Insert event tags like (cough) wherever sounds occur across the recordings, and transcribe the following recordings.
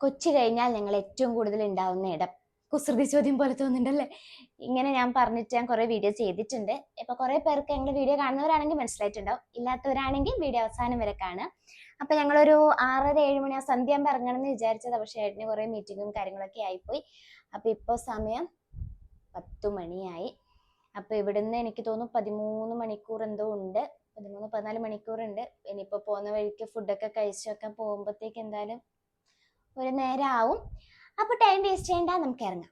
കൊച്ചി കഴിഞ്ഞാൽ ഞങ്ങൾ ഏറ്റവും കൂടുതൽ ഉണ്ടാവുന്ന ഇടം. കുസൃതി ചോദ്യം പോലെ തോന്നുന്നുണ്ടല്ലേ? ഇങ്ങനെ ഞാൻ പറഞ്ഞിട്ട് ഞാൻ കുറെ വീഡിയോ ചെയ്തിട്ടുണ്ട്. ഇപ്പൊ കുറെ പേർക്ക് ഞങ്ങൾ വീഡിയോ കാണുന്നവരാണെങ്കിൽ മനസ്സിലായിട്ടുണ്ടാവും. ഇല്ലാത്തവരാണെങ്കിൽ വീഡിയോ അവസാനം വരെ കാണുക. അപ്പൊ ഞങ്ങളൊരു ആറര ഏഴ് മണി ആ സന്ധ്യാകുമ്പോൾ ഇറങ്ങണം എന്ന് വിചാരിച്ചത്. പക്ഷേ ഏട്ടന് കുറെ മീറ്റിങ്ങും കാര്യങ്ങളൊക്കെ ആയിപ്പോയി. അപ്പൊ ഇപ്പൊ സമയം പത്തു മണിയായി. അപ്പൊ ഇവിടുന്ന് എനിക്ക് തോന്നുന്നു പതിമൂന്ന് മണിക്കൂർ എന്തോ ഉണ്ട്. പതിമൂന്ന് പതിനാല് മണിക്കൂർ ഉണ്ട്. ഇനിയിപ്പോ പോകുന്ന വഴിക്ക് ഫുഡൊക്കെ കഴിച്ചൊക്കെ പോകുമ്പോഴത്തേക്ക് എന്തായാലും ഒരു നേരം ആവും അപ്പൊ ടൈം വേസ്റ്റ് ചെയ്യണ്ട നമുക്ക് ഇറങ്ങാം.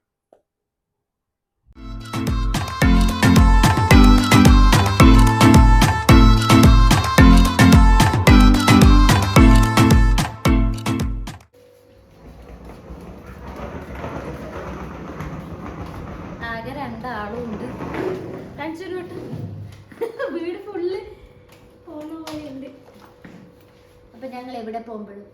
ആകെ രണ്ടാളും ഉണ്ട്. കാണിച്ചു വീട് ഫുള്ള് പോണ പോലെയുണ്ട് അപ്പൊ ഞങ്ങൾ എവിടെ പോകുമ്പോഴും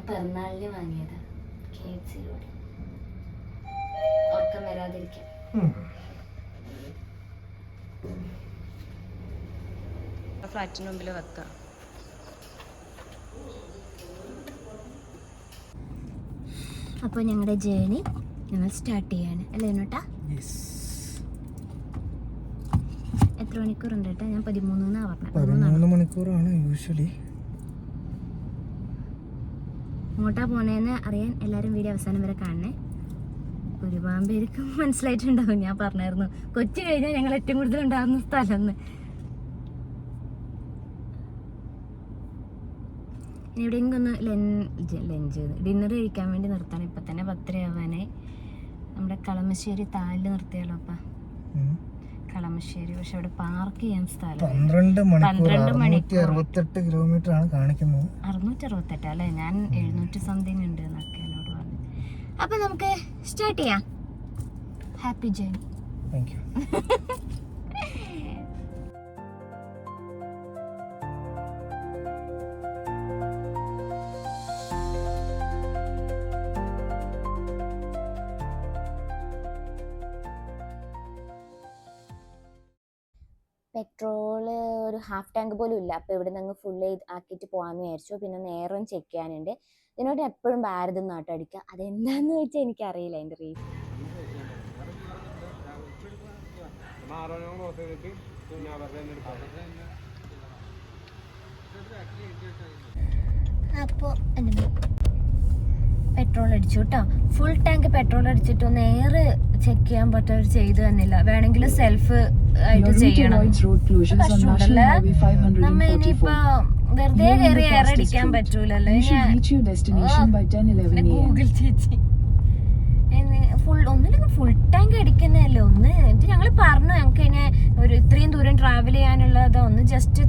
ഞാൻ പിറന്നാളിന് വാങ്ങിയതാ. കെ എഫ് സിയിലൂടെ ഉറക്കം വരാതിരിക്കാൻ. ഫ്ലാറ്റിന് മുമ്പിൽ വെക്കാം. അപ്പോൾ ഞങ്ങളുടെ ജേണി ഞങ്ങൾ സ്റ്റാർട്ട് ചെയ്യാണ്. അല്ലേ നോട്ടാ? എത്ര മണിക്കൂറുണ്ട് കേട്ടോ ഞാൻ പതിമൂന്ന് പറഞ്ഞത്. പതിമൂന്നാണ്? പതിമൂന്ന് മണിക്കൂറാണ് യൂഷ്വലി എങ്ങോട്ടാ പോണേന്ന് അറിയാൻ എല്ലാവരും വീഡിയോ അവസാനം വരെ കാണണേ. ഒരുപാട് പേർക്ക് (laughs) മനസ്സിലായിട്ടുണ്ടാവും. ഞാൻ പറഞ്ഞായിരുന്നു കൊച്ചു കഴിഞ്ഞാൽ ഞങ്ങൾ ഏറ്റവും കൂടുതൽ ഉണ്ടാകുന്ന സ്ഥലം ഇനി എവിടെയെങ്കിലും ഒന്ന് ലഞ്ച് ലഞ്ച് ഡിന്നർ കഴിക്കാൻ വേണ്ടി നിർത്താണ്. ഇപ്പം തന്നെ പത്തരയാവാനായി. നമ്മുടെ കളമശ്ശേരി താലിൽ നിർത്തിയാലോ അപ്പ? കളമശ്ശേരി പക്ഷെ അവിടെ പാർക്ക് ചെയ്യാൻ സ്ഥലം പന്ത്രണ്ട് മണിക്കൂർ. അറുപത്തെട്ട് കിലോമീറ്റർ ആണ് കാണിക്കുന്നത്. അറുന്നൂറ്റി അറുപത്തെട്ട് അല്ലേ? ഞാൻ എഴുന്നൂറ്റി സംതിങ് ഉണ്ട് എന്നൊക്കെ എന്നോട് പറഞ്ഞു. അപ്പൊ നമുക്ക് സ്റ്റാർട്ട് ചെയ്യാം. Happy journey thank you petrol ഒരു ഹാഫ് ടാങ്ക് പോലും ഇല്ല. അപ്പോൾ ഇവിടെ നിന്ന് ഫുൾ ആക്കിയിട്ട് പോകാമെന്ന് വിചാരിച്ചു. പിന്നെ നേരം ചെക്ക് ചെയ്യാനുണ്ട്. ഇതിനോട് എപ്പോഴും ഭാരതം നാട്ടം അടിക്കുക അതെന്താന്ന് വെച്ചാൽ എനിക്കറിയില്ല അതിന്റെ റീസൺ അപ്പോൾ പെട്രോൾ അടിച്ചു കേട്ടോ ഫുൾ ടാങ്ക് പെട്രോൾ അടിച്ചിട്ട് ഒന്ന് എയർ ചെക്ക് ചെയ്യാൻ പറ്റവർ ചെയ്തു തന്നില്ല. വേണമെങ്കിൽ സെൽഫ് ആയിട്ട് ചെയ്യണം. നമ്മ ഇനിയിപ്പോ 544. വെറുതെ കയറി എയർ അടിക്കാൻ പറ്റൂലല്ലേ പറ്റൂലല്ലോ. You should ഞാൻ reach your destination by 10:11 a.m. Google ചേച്ചി. ഫുൾ ഒന്നില്ലെങ്കിൽ ഫുൾ ടാങ്ക് അടിക്കുന്നതല്ലേ ഒന്ന്? എന്നിട്ട് ഞങ്ങൾ പറഞ്ഞു. ഞങ്ങൾക്ക് ഇങ്ങനെ ഒരു ഇത്രയും ദൂരം ട്രാവൽ ചെയ്യാനുള്ളത് ഒന്ന് ജസ്റ്റ്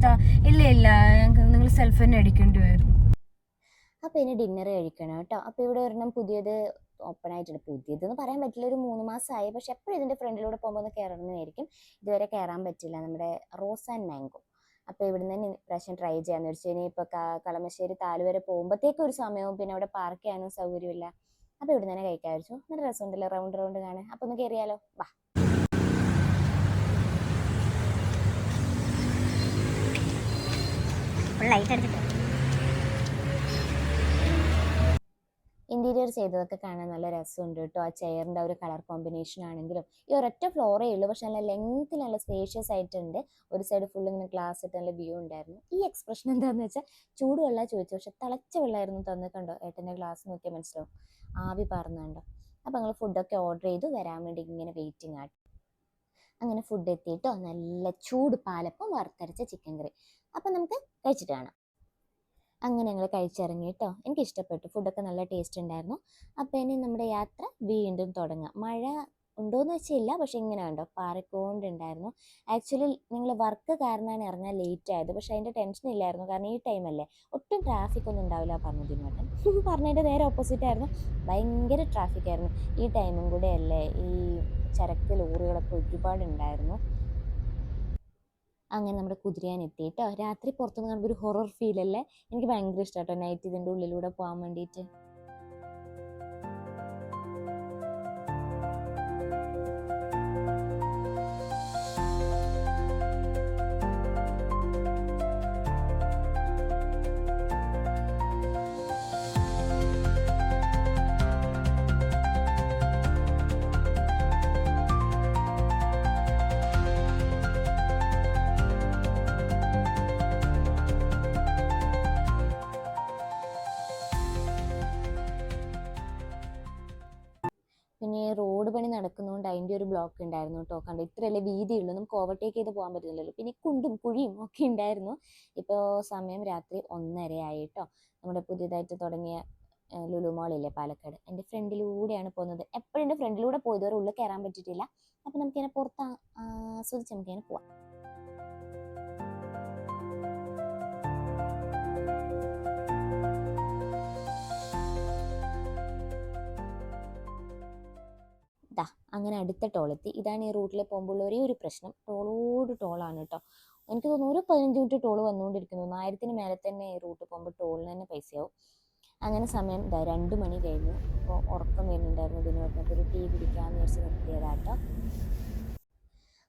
ഇല്ല ഇല്ല. ഞങ്ങൾക്ക് നിങ്ങൾ സെൽഫ് തന്നെ അടിക്കേണ്ടി വരും അപ്പോൾ ഇനി ഡിന്നർ കഴിക്കണം കേട്ടോ. അപ്പോൾ ഇവിടെ ഒരെണ്ണം പുതിയത് ഓപ്പൺ ആയിട്ടുണ്ട്. പുതിയതെന്ന് പറയാൻ പറ്റില്ല ഒരു മൂന്ന് മാസമായി. പക്ഷെ എപ്പോഴും ഇതിന്റെ ഫ്രണ്ടിലൂടെ പോകുമ്പോൾ ഒന്ന് കയറണമെന്നായിരിക്കും ഇതുവരെ കയറാൻ പറ്റില്ല നമ്മുടെ റോസ് ആൻഡ് മാംഗോ അപ്പോൾ ഇവിടുന്ന് തന്നെ പ്രാവശ്യം ട്രൈ ചെയ്യാന്ന് വെച്ചു ഇനി ഇപ്പോൾ കളമശ്ശേരി താൽ വരെ പോകുമ്പോഴത്തേക്കും ഒരു സമയവും പിന്നെ അവിടെ പാർക്ക് ചെയ്യാനും സൗകര്യമില്ല. അപ്പോൾ ഇവിടുന്ന് തന്നെ കഴിക്കാൻ വെച്ചു നല്ല രസമുണ്ടല്ലോ റൗണ്ട് റൗണ്ട് കാണാൻ. അപ്പോൾ ഒന്ന് കയറിയാലോ വാ. ലൈറ്റ് അടിച്ചിട്ട് ചെയ്തതൊക്കെ കാണാൻ നല്ല രസമുണ്ട് കേട്ടോ. ആ ചെയറിന്റെ ഒരു കളർ കോമ്പിനേഷൻ ആണെങ്കിലും. ഈ ഒരൊറ്റ ഫ്ലോറേ ഉള്ളൂ. പക്ഷെ നല്ല ലെങ്ത്തിൽ നല്ല സ്പേഷ്യസ് ആയിട്ടുണ്ട്. ഒരു സൈഡ് ഫുൾ ഇങ്ങനെ ഗ്ലാസ് ഇട്ട് നല്ല വ്യൂ ഉണ്ടായിരുന്നു. ഈ എക്സ്പ്രഷൻ എന്താണെന്ന് വെച്ചാൽ ചൂടുവെള്ളം ചോദിച്ചു പക്ഷെ തിളച്ച വെള്ളമായിരുന്നു തന്നിട്ടുണ്ടോ കണ്ടോ? ഏട്ടന്റെ ഗ്ലാസ് നോക്കിയാൽ മനസ്സിലാവും. ആവി പറഞ്ഞുണ്ടോ അപ്പോൾ ഞങ്ങൾ ഫുഡൊക്കെ ഓർഡർ ചെയ്തു. വരാൻ വേണ്ടി ഇങ്ങനെ വെയിറ്റിംഗ് ആട്ടോ അങ്ങനെ ഫുഡ് എത്തിയിട്ടോ. നല്ല ചൂട് പാലപ്പം വറുത്തരച്ച ചിക്കൻ കറി അപ്പം നമുക്ക് കഴിച്ചിട്ട് കാണാം. അങ്ങനെ ഞങ്ങൾ കഴിച്ചിറങ്ങി കേട്ടോ എനിക്ക് ഇഷ്ടപ്പെട്ടു ഫുഡൊക്കെ നല്ല ടേസ്റ്റ് ഉണ്ടായിരുന്നു അപ്പോൾ ഇനി നമ്മുടെ യാത്ര വീണ്ടും തുടങ്ങാം. മഴ ഉണ്ടോയെന്ന് വെച്ചില്ല പക്ഷെ ഇങ്ങനെ ഉണ്ടോ പാറിക്കൊണ്ടുണ്ടായിരുന്നു. ആക്ച്വലി ഞങ്ങൾ വർക്ക് കാരണമാണ് ഇറങ്ങാൻ ലേറ്റ് ആയത്. പക്ഷെ അതിന്റെ ടെൻഷൻ ഇല്ലായിരുന്നു. കാരണം ഈ ടൈമല്ലേ ഒട്ടും ട്രാഫിക് ഒന്നും ഉണ്ടാവില്ല പറഞ്ഞു ദിനോട്ടൻ (laughs) പറഞ്ഞതിന്റെ നേരെ ഓപ്പോസിറ്റ് ആയിരുന്നു. ഭയങ്കര ട്രാഫിക് ആയിരുന്നു. ഈ ടൈമും കൂടെ അല്ലേ ഈ ചരക്ക് ലോറികളൊക്കെ ഒരുപാട് ഉണ്ടായിരുന്നു അങ്ങനെ നമ്മുടെ കുതിരയാൻ എത്തി കേട്ടോ രാത്രി പുറത്തുനിന്ന് കാണുമ്പോൾ ഒരു ഹൊറർ ഫീൽ അല്ലേ? എനിക്ക് ഭയങ്കര ഇഷ്ടമാട്ടോ നൈറ്റ് ഇതിന്റെ ഉള്ളിലൂടെ പോകാൻ വേണ്ടിയിട്ട് നടക്കുന്നതുകൊണ്ട് ഒരു ബ്ലോക്ക് ഉണ്ടായിരുന്നു കേട്ടോ കണ്ടോ? ഇത്രയല്ലേ വീതിയുള്ളൂ നമുക്ക് ഓവർടേക്ക് ചെയ്ത് പോകാൻ പറ്റുന്നില്ലല്ലോ. പിന്നെ കുണ്ടും കുഴിയും ഒക്കെ ഉണ്ടായിരുന്നു. ഇപ്പോൾ സമയം രാത്രി ഒന്നര ആയി കേട്ടോ നമ്മുടെ പുതിയതായിട്ട് തുടങ്ങിയ ലുലു ലുലു മോളില്ലേ പാലക്കാട്? എന്റെ ഫ്രണ്ടിലൂടെയാണ് പോകുന്നത്. എപ്പോഴും എന്റെ ഫ്രണ്ടിലൂടെ പോയത് വരെ ഉള്ളിൽ കയറാൻ പറ്റിയിട്ടില്ല. അപ്പം നമുക്കിങ്ങനെ പുറത്ത് ആസ്വദിച്ച് നമുക്കിങ്ങനെ പോവാം. ദാ അങ്ങനെ അടുത്ത ടോളെത്തി. ഇതാണ് ഈ റൂട്ടിൽ പോകുമ്പോൾ ഒരേ ഒരു പ്രശ്നം. ടോളോട് ടോളാണ് കേട്ടോ എനിക്ക് തോന്നുന്നു ഒരു പതിനഞ്ച് മിനിറ്റ് ടോൾ വന്നുകൊണ്ടിരിക്കുന്നു. ആയിരത്തിന് മേലെ തന്നെ ഈ റൂട്ട് പോകുമ്പോൾ ടോളിന് തന്നെ പൈസയാവും. അങ്ങനെ സമയം ദാ രണ്ട് മണി കഴിഞ്ഞു. അപ്പോൾ ഉറക്കം വരുന്നുണ്ടായിരുന്നു ഇതിന് പറഞ്ഞപ്പോൾ ഒരു ടീ കുടിക്കാമെന്ന് വിചാരിച്ച് നിർത്തിയതാട്ടോ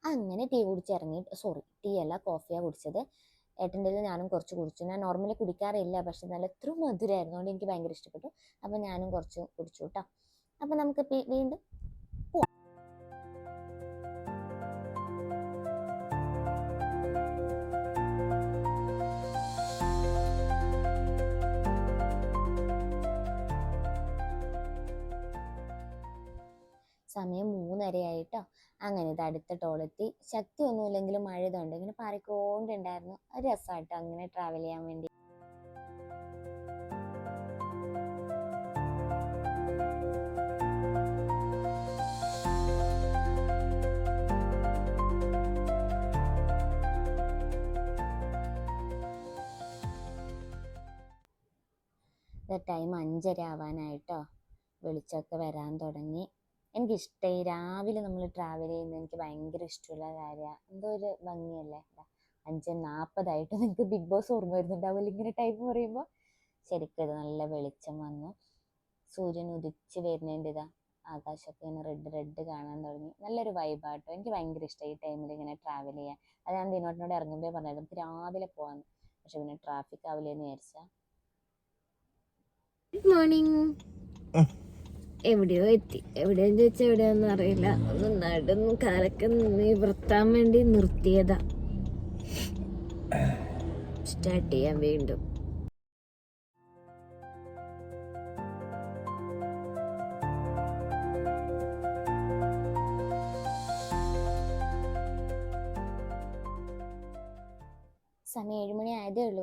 അങ്ങനെ ടീ കുടിച്ചിറങ്ങി സോറി ടീ അല്ല കോഫിയാണ് കുടിച്ചത്. ഏട്ടന്റെ ഞാനും കുറച്ച് കുടിച്ചു. ഞാൻ നോർമലി കുടിക്കാറില്ല പക്ഷെ നല്ല എത്ര മധുരമായിരുന്നു അതുകൊണ്ട് എനിക്ക് ഭയങ്കര ഇഷ്ടപ്പെട്ടു. അപ്പോൾ ഞാനും കുറച്ച് കുടിച്ചു കേട്ടോ അപ്പോൾ നമുക്ക് വീണ്ടും സമയം മൂന്നരയായിട്ടോ. അങ്ങനെ ഇത് അടുത്ത ടോളെത്തി. ശക്തി ഒന്നുമില്ലെങ്കിലും മഴ ഇതുണ്ട്. ഇങ്ങനെ പാറിക്കൊണ്ടുണ്ടായിരുന്നു. ഒരു രസമായിട്ടോ അങ്ങനെ ട്രാവൽ ചെയ്യാൻ വേണ്ടി. ടൈം അഞ്ചര ആവാനായിട്ടോ വെളിച്ചമൊക്കെ വരാൻ തുടങ്ങി. എനിക്കിഷ്ടമായി രാവിലെ നമ്മൾ ട്രാവൽ ചെയ്യുന്നത് എനിക്ക് ഭയങ്കര ഇഷ്ടമുള്ള കാര്യമാണ് എന്തോ ഒരു ഭംഗിയല്ലേ. അഞ്ച് നാൽപ്പതായിട്ട് നിങ്ങൾക്ക് ബിഗ് ബോസ് ഓർമ്മ വരുന്നുണ്ടാവില്ല ഇങ്ങനെ ടൈം പറയുമ്പോൾ ശരിക്കും ഇത് നല്ല വെളിച്ചം വന്നു. സൂര്യൻ ഉദിച്ച് വരുന്നതിന്റെ ഇതാ. ആകാശമൊക്കെ ഇങ്ങനെ റെഡ് റെഡ് കാണാൻ തുടങ്ങി. നല്ലൊരു വൈബാട്ടോ എനിക്ക് ഭയങ്കര ഇഷ്ടമായി ഈ ടൈമിൽ ഇങ്ങനെ ട്രാവൽ ചെയ്യാൻ. അത് ഞാൻ ദിനോട്ടിനോട് ഇറങ്ങുമ്പോൾ പറഞ്ഞത് നമുക്ക് രാവിലെ പോകാമെന്ന് പക്ഷെ പിന്നെ ട്രാഫിക് ആവില്ലെന്ന് വിചാരിച്ചാൽ ഗുഡ് മോർണിംഗ് എവിടെയോ എത്തി. എവിടെയെന്ന് ചോദിച്ചാൽ എവിടെയാന്ന് അറിയില്ല. ഒന്ന് നടന്ന് കാലൊക്കെ നിവർത്താൻ വേണ്ടി നിർത്തിയതാ. സ്റ്റാർട്ട് ചെയ്യാൻ വീണ്ടും.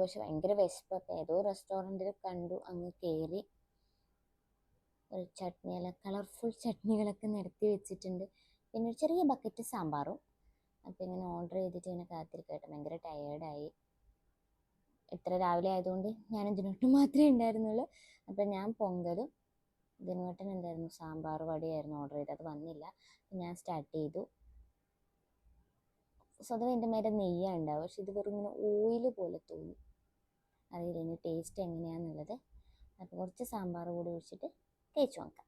പക്ഷെ ഭയങ്കര വിശപ്പൊക്കെ. ഏതോ റെസ്റ്റോറന്റിൽ കണ്ടു. അങ്ങ് കയറി ഒരു ചട്നിയെല്ലാം കളർഫുൾ ചട്നികളൊക്കെ നിരത്തി വെച്ചിട്ടുണ്ട്. പിന്നെ ഒരു ചെറിയ ബക്കറ്റ് സാമ്പാറും. അപ്പം ഇങ്ങനെ ഓർഡർ ചെയ്തിട്ട് ഇങ്ങനെ കാത്തിരിക്കട്ടെ ഭയങ്കര ടയേർഡായി ഇത്ര രാവിലെ ആയതുകൊണ്ട് ഞാൻ ഇതിനോട്ട് മാത്രമേ ഉണ്ടായിരുന്നുള്ളൂ. അപ്പം ഞാൻ പൊങ്കലും ഇതിനോട്ടൻ എന്തായിരുന്നു സാമ്പാർ വടിയായിരുന്നു ഓർഡർ ചെയ്തത്. അത് വന്നില്ല. ഞാൻ സ്റ്റാർട്ട് ചെയ്തു. സ്വതവേ എന്റെ മേലെ നെയ്യാണ് ഉണ്ടാവുക. പക്ഷെ ഇത് വെറും ഇങ്ങനെ ഓയിൽ പോലെ തോന്നി. അറിയില്ല ഇനി ടേസ്റ്റ് എങ്ങനെയാണെന്നുള്ളത് അപ്പോൾ കുറച്ച് സാമ്പാർ കൂടി ഒഴിച്ചിട്ട് തേച്ച് നോക്കാം.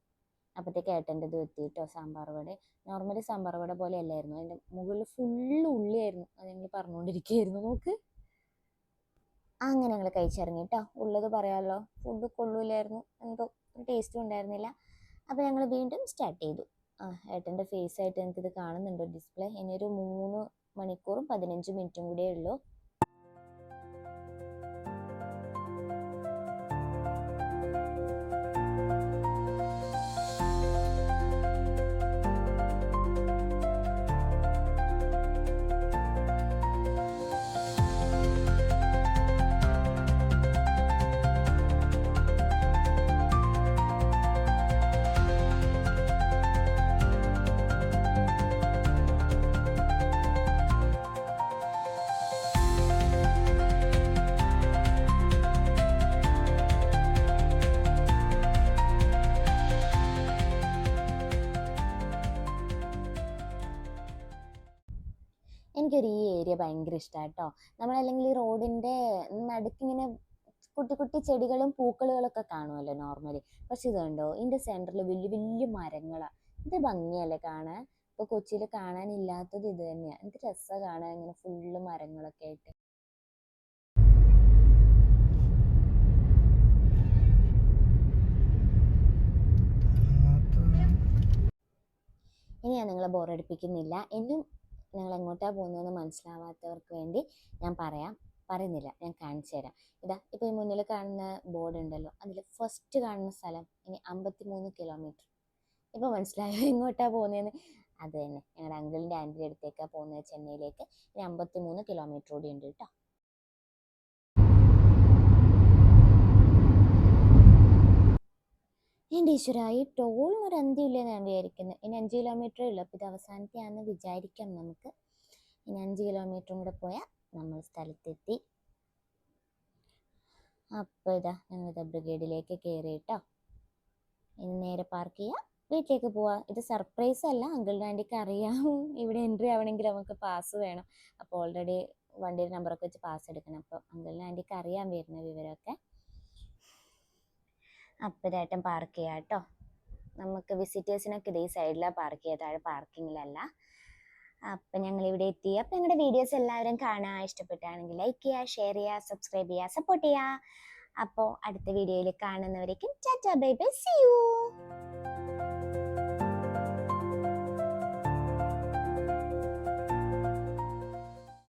അപ്പോഴത്തേക്ക് ഏട്ടന്റെ ഇത് എത്തി കേട്ടോ സാമ്പാർ വട. നോർമലി സാമ്പാർ വട പോലെ അല്ലായിരുന്നു. അതിന്റെ മുകളിൽ ഫുള്ള് ഉള്ളിയായിരുന്നു. അത് ഞങ്ങൾ പറഞ്ഞുകൊണ്ടിരിക്കുകയായിരുന്നു. നോക്ക്. അങ്ങനെ ഞങ്ങൾ കഴിച്ചിറങ്ങി കേട്ടോ ഉള്ളത് പറയാമല്ലോ ഫുഡ് കൊള്ളൂലായിരുന്നു. എന്തോ ടേസ്റ്റും ഉണ്ടായിരുന്നില്ല. അപ്പോൾ ഞങ്ങൾ വീണ്ടും സ്റ്റാർട്ട് ചെയ്തു. ആ ഏട്ടന്റെ ഫേസ് ആയിട്ട് എനിക്കിത് കാണുന്നുണ്ടോ ഡിസ്പ്ലേ ഇനി ഒരു മൂന്ന് മണിക്കൂറും പതിനഞ്ച് മിനിറ്റും കൂടിയേ ഉള്ളൂ. എനിക്കൊരു ഈ ഏരിയ ഭയങ്കര ഇഷ്ടമാണ് കേട്ടോ നമ്മളല്ലെങ്കിൽ ഈ റോഡിന്റെ നടുക്കിങ്ങനെ കുട്ടി കുട്ടി ചെടികളും പൂക്കളുകളൊക്കെ കാണുമല്ലോ നോർമലി പക്ഷെ ഇതുണ്ടോ? ഇതിന്റെ സെന്ററിൽ സെന്ററിൽ വലിയ വലിയ മരങ്ങളാ. ഇത് ഭംഗിയല്ലേ കാണാൻ? ഇപ്പോൾ കൊച്ചിയിൽ കാണാനില്ലാത്തത് ഇത് തന്നെയാണ് എന്ത് രസമാണ് കാണാൻ ഇങ്ങനെ ഫുള്ള് മരങ്ങളൊക്കെ ആയിട്ട്. ഇനി ഞാൻ നിങ്ങളെ ബോറടിപ്പിക്കുന്നില്ല എന്നും നിങ്ങൾ എങ്ങോട്ടാണ് പോകുന്നതെന്ന് മനസ്സിലാവാത്തവർക്ക് വേണ്ടി ഞാൻ പറയാം. പറയുന്നില്ല. ഞാൻ കാണിച്ചു തരാം. ഇതാ ഇപ്പോൾ ഈ മുന്നിൽ കാണുന്ന ബോർഡ് ഉണ്ടല്ലോ. അതിൽ ഫസ്റ്റ് കാണുന്ന സ്ഥലം ഇനി അമ്പത്തി മൂന്ന് കിലോമീറ്റർ ഇപ്പോൾ മനസ്സിലായോ (laughs) എങ്ങോട്ടാണ് പോകുന്നതെന്ന്? അത് തന്നെ. ഞങ്ങളുടെ അങ്കിളിന്റെ ആന്റിയുടെ അടുത്തേക്കാണ് പോകുന്നത് ചെന്നൈയിലേക്ക്. ഇനി അമ്പത്തി മൂന്ന് കിലോമീറ്റർ കൂടി ഉണ്ട് കേട്ടോ. എന്റെ ഈശ്വര ഈ ടോളിന് ഒരു അന്ത്യമില്ലെന്ന് ഞാൻ വിചാരിക്കുന്നത് ഇനി അഞ്ച് കിലോമീറ്ററേ ഉള്ളൂ. അപ്പോൾ ഇത് അവസാനത്തെയാണെന്ന് വിചാരിക്കാം നമുക്ക്. ഇനി അഞ്ച് കിലോമീറ്ററും കൂടെ പോയാൽ നമ്മൾ സ്ഥലത്തെത്തി. അപ്പോൾ ഇതാ ഞങ്ങളിതാ ബ്രിഗേഡിലേക്ക് കയറി കേട്ടോ ഇനി നേരെ പാർക്ക് ചെയ്യുക വീട്ടിലേക്ക് പോവാം. ഇത് സർപ്രൈസ് അല്ല. അങ്കിൾ ആന്റിക്ക് അറിയാം ഇവിടെ എൻട്രി ആവണമെങ്കിൽ നമുക്ക് പാസ് വേണം. അപ്പോൾ ഓൾറെഡി വണ്ടിയുടെ നമ്പറൊക്കെ വെച്ച് പാസ് എടുക്കണം. അപ്പോൾ അങ്കിൾ ആന്റിക്ക് അറിയാൻ വരുന്ന വിവരമൊക്കെ. ഇതായിട്ടും പാർക്ക് ചെയ്യാം കേട്ടോ. നമുക്ക് വിസിറ്റേഴ്സിനൊക്കെ ഇതേ സൈഡിലാണ് പാർക്ക് ചെയ്യുക താഴെ പാർക്കിങ്ങിലല്ല അപ്പം ഞങ്ങൾ ഇവിടെ എത്തി. അപ്പം ഞങ്ങളുടെ വീഡിയോസ് എല്ലാവരും കാണാൻ ഇഷ്ടപ്പെട്ടാണെങ്കിൽ ലൈക്ക് ചെയ്യുക ഷെയർ ചെയ്യുക സബ്സ്ക്രൈബ് ചെയ്യുക സപ്പോർട്ട് ചെയ്യുക അപ്പോൾ അടുത്ത വീഡിയോയിൽ കാണുന്നവരേക്കും tata bye bye see you